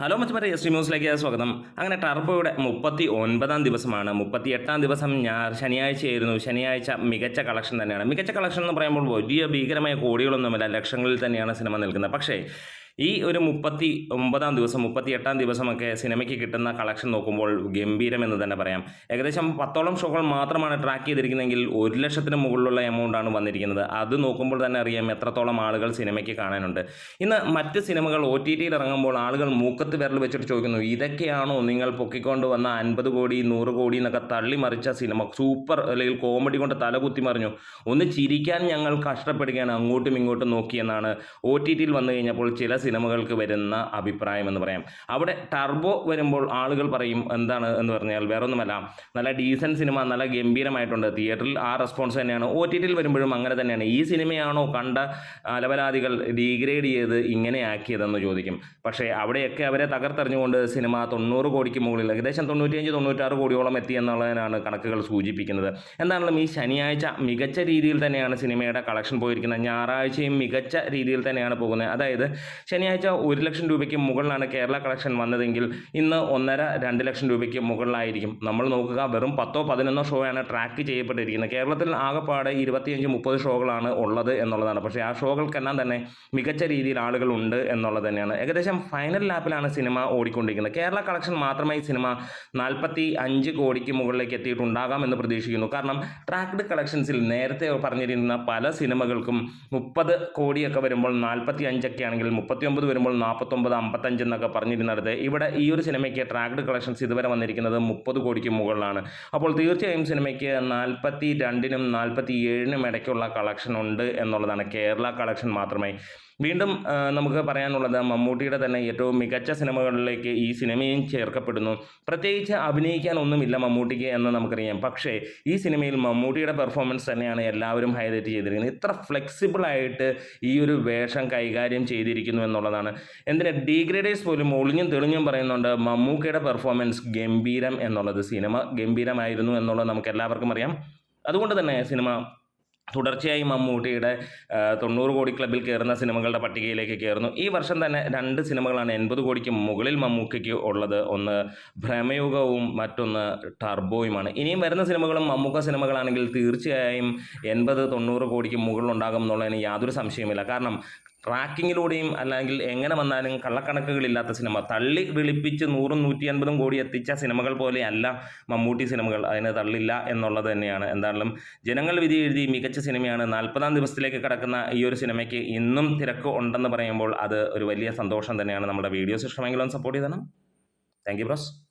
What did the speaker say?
Hello മറ്റു S T ന്യൂസിലേക്ക് സ്വാഗതം. അങ്ങനെ ടർബോയുടെ മുപ്പത്തി ഒൻപതാം ദിവസമാണ്. മുപ്പത്തി എട്ടാം ദിവസം ഞാൻ ശനിയാഴ്ചയായിരുന്നു. ശനിയാഴ്ച മികച്ച കളക്ഷൻ തന്നെയാണ്. മികച്ച കളക്ഷൻ എന്ന് പറയുമ്പോൾ വലിയ ഭീകരമായ കോടികളൊന്നുമില്ല ലക്ഷങ്ങളിൽ തന്നെയാണ് സിനിമ നിൽക്കുന്നത്. പക്ഷേ ഈ ഒരു മുപ്പത്തി ഒമ്പതാം ദിവസം മുപ്പത്തി എട്ടാം ദിവസമൊക്കെ സിനിമയ്ക്ക് കിട്ടുന്ന കളക്ഷൻ നോക്കുമ്പോൾ ഗംഭീരം എന്ന് തന്നെ പറയാം. ഏകദേശം പത്തോളം ഷോകൾ മാത്രമാണ് ട്രാക്ക് ചെയ്തിരിക്കുന്നതെങ്കിൽ ഒരു ലക്ഷത്തിന് മുകളിലുള്ള എമൗണ്ടാണ് വന്നിരിക്കുന്നത്. അത് നോക്കുമ്പോൾ തന്നെ അറിയാം എത്രത്തോളം ആളുകൾ സിനിമയ്ക്ക് കാണാനുണ്ട്. ഇന്ന് മറ്റ് സിനിമകൾ ഒ ടി ടിയിൽ ഇറങ്ങുമ്പോൾ ആളുകൾ മൂക്കത്ത് വിരൽ വെച്ചിട്ട് ചോദിക്കുന്നു ഇതൊക്കെയാണോ നിങ്ങൾ പൊക്കിക്കൊണ്ട് വന്ന അൻപത് കോടി നൂറ് കോടി എന്നൊക്കെ തള്ളിമറിച്ച സിനിമ? സൂപ്പർ അല്ലെങ്കിൽ കോമഡി കൊണ്ട് തല കുത്തി മറിഞ്ഞു. ഒന്ന് ചിരിക്കാൻ ഞങ്ങൾ കഷ്ടപ്പെടുകയാണ് അങ്ങോട്ടും ഇങ്ങോട്ടും നോക്കിയെന്നാണ് ഒ ടി ടിയിൽ വന്നു കഴിഞ്ഞപ്പോൾ ചില സിനിമകൾക്ക് വരുന്ന അഭിപ്രായം എന്ന് പറയാം. അവിടെ ടർബോ വരുമ്പോൾ ആളുകൾ പറയും എന്താണ്? എന്ന് പറഞ്ഞാൽ വേറൊന്നുമല്ല. നല്ല ഡീസൻ സിനിമ നല്ല ഗംഭീരമായിട്ടുണ്ട്. തിയേറ്ററിൽ ആ റെസ്പോൺസ് തന്നെയാണ്. ഒ ടി ടിയിൽ വരുമ്പോഴും അങ്ങനെ തന്നെയാണ്. ഈ സിനിമയാണോ കണ്ട അലവലാദികൾ ഡീഗ്രേഡ് ചെയ്ത് ഇങ്ങനെ ആക്കിയതെന്ന് ചോദിക്കും. പക്ഷേ അവിടെയൊക്കെ അവരെ തകർത്തെറിഞ്ഞുകൊണ്ട് സിനിമ തൊണ്ണൂറ് കോടിക്ക് മുകളിൽ ഏകദേശം തൊണ്ണൂറ്റിയഞ്ച് തൊണ്ണൂറ്റാറ് കോടിയോളം എത്തി എന്നുള്ളതിനാണ് കണക്കുകൾ സൂചിപ്പിക്കുന്നത്. എന്താണെങ്കിലും ഈ ശനിയാഴ്ച മികച്ച രീതിയിൽ തന്നെയാണ് സിനിമയുടെ കളക്ഷൻ പോയിരിക്കുന്നത്. ഞായറാഴ്ചയും മികച്ച രീതിയിൽ തന്നെയാണ് പോകുന്നത്. അതായത് ശനിയാഴ്ച ഒരു ലക്ഷം രൂപയ്ക്ക് മുകളിലാണ് കേരള കളക്ഷൻ വന്നതെങ്കിൽ ഇന്ന് ഒന്നര രണ്ട് ലക്ഷം രൂപയ്ക്ക് മുകളിലായിരിക്കും. നമ്മൾ നോക്കുക വെറും പത്തോ പതിനൊന്നോ ഷോയാണ് ട്രാക്ക് ചെയ്യപ്പെട്ടിരിക്കുന്നത്. കേരളത്തിൽ ആകെപ്പാടെ ഇരുപത്തിയഞ്ച് മുപ്പത് ഷോകളാണ് ഉള്ളത് എന്നുള്ളതാണ്. പക്ഷേ ആ ഷോകൾക്കെല്ലാം തന്നെ മികച്ച രീതിയിൽ ആളുകൾ ഉണ്ട് എന്നുള്ളത് തന്നെയാണ്. ഏകദേശം ഫൈനൽ ലാപ്പിലാണ് സിനിമ ഓടിക്കൊണ്ടിരിക്കുന്നത്. കേരള കളക്ഷൻ മാത്രമേ സിനിമ നാൽപ്പത്തി അഞ്ച് കോടിക്ക് മുകളിലേക്ക് എത്തിയിട്ടുണ്ടാകാം എന്ന് പ്രതീക്ഷിക്കുന്നു. കാരണം ട്രാക്ക്ഡ് കളക്ഷൻസിൽ നേരത്തെ പറഞ്ഞിരുന്ന പല സിനിമകൾക്കും മുപ്പത് കോടിയൊക്കെ വരുമ്പോൾ നാൽപ്പത്തി അഞ്ചൊക്കെ ആണെങ്കിൽ മുപ്പത്തി ഒമ്പത് വരുമ്പോൾ നാൽപ്പത്തൊമ്പത് അമ്പത്തഞ്ച് എന്നൊക്കെ പറഞ്ഞിരുന്നിടത്ത് ഇവിടെ ഈ ഒരു സിനിമയ്ക്ക് ട്രാക്ഡ് കളക്ഷൻസ് ഇതുവരെ വന്നിരിക്കുന്നത് മുപ്പത് കോടിക്ക് മുകളിലാണ്. അപ്പോൾ തീർച്ചയായും സിനിമയ്ക്ക് നാൽപ്പത്തി രണ്ടിനും നാൽപ്പത്തി ഏഴിനും ഇടയ്ക്കുള്ള കളക്ഷൻ ഉണ്ട് എന്നുള്ളതാണ് കേരള കളക്ഷൻ മാത്രമേ വീണ്ടും നമുക്ക് പറയാനുള്ളത് മമ്മൂട്ടിയുടെ തന്നെ ഏറ്റവും മികച്ച സിനിമകളിലേക്ക് ഈ സിനിമയും ചേർക്കപ്പെടുന്നു. പ്രത്യേകിച്ച് അഭിനയിക്കാനൊന്നുമില്ല മമ്മൂട്ടിക്ക് എന്ന് നമുക്കറിയാം. പക്ഷേ ഈ സിനിമയിൽ മമ്മൂട്ടിയുടെ പെർഫോമൻസ് തന്നെയാണ് എല്ലാവരും ഹൈലൈറ്റ് ചെയ്തിരിക്കുന്നത്. ഇത്ര ഫ്ലെക്സിബിളായിട്ട് ഈ ഒരു വേഷം കൈകാര്യം ചെയ്തിരിക്കുന്നു എന്നുള്ളതാണ്. എന്തിന് ഡീഗ്രേഡേഴ്സ് പോലും ഒളിഞ്ഞും തെളിഞ്ഞും പറയുന്നുണ്ട് മമ്മൂക്കയുടെ പെർഫോമൻസ് ഗംഭീരം എന്നുള്ളത് സിനിമ ഗംഭീരമായിരുന്നു എന്നുള്ളത് നമുക്ക് എല്ലാവർക്കും അറിയാം. അതുകൊണ്ട് തന്നെ സിനിമ തുടർച്ചയായി മമ്മൂട്ടിയുടെ തൊണ്ണൂറ് കോടി ക്ലബിൽ കയറുന്ന സിനിമകളുടെ പട്ടികയിലേക്ക് കയറുന്നു ഈ വർഷം തന്നെ രണ്ട് സിനിമകളാണ് എൺപത് കോടിക്ക് മുകളിൽ മമ്മൂക്കയ്ക്ക് ഉള്ളത്. ഒന്ന് ഭ്രമയുഗവും മറ്റൊന്ന് ടർബോയുമാണ്. ഇനിയും വരുന്ന സിനിമകളും മമ്മൂക്ക സിനിമകളാണെങ്കിൽ തീർച്ചയായും എൺപത് തൊണ്ണൂറ് കോടിക്ക് മുകളിലുണ്ടാകും എന്നുള്ളതിന് യാതൊരു സംശയമില്ല കാരണം ട്രാക്കിങ്ങിലൂടെയും അല്ലെങ്കിൽ എങ്ങനെ വന്നാലും കള്ളക്കണക്കുകളില്ലാത്ത സിനിമ. തള്ളി വിളിപ്പിച്ച് നൂറും നൂറ്റി അൻപതും കോടി എത്തിച്ച സിനിമകൾ പോലെയല്ല മമ്മൂട്ടി സിനിമകൾ. അതിനെ തള്ളില്ല എന്നുള്ളത് തന്നെയാണ്. എന്തായാലും ജനങ്ങൾ വിധി എഴുതി മികച്ച സിനിമയാണ്. നാൽപ്പതാം ദിവസത്തിലേക്ക് കിടക്കുന്ന ഈ ഒരു സിനിമയ്ക്ക് ഇന്നും തിരക്ക് ഉണ്ടെന്ന് പറയുമ്പോൾ അത് ഒരു വലിയ സന്തോഷം തന്നെയാണ്. നമ്മുടെ വീഡിയോസ് ഇഷ്ടമെങ്കിലും സപ്പോർട്ട് ചെയ്തണം. Thank you bros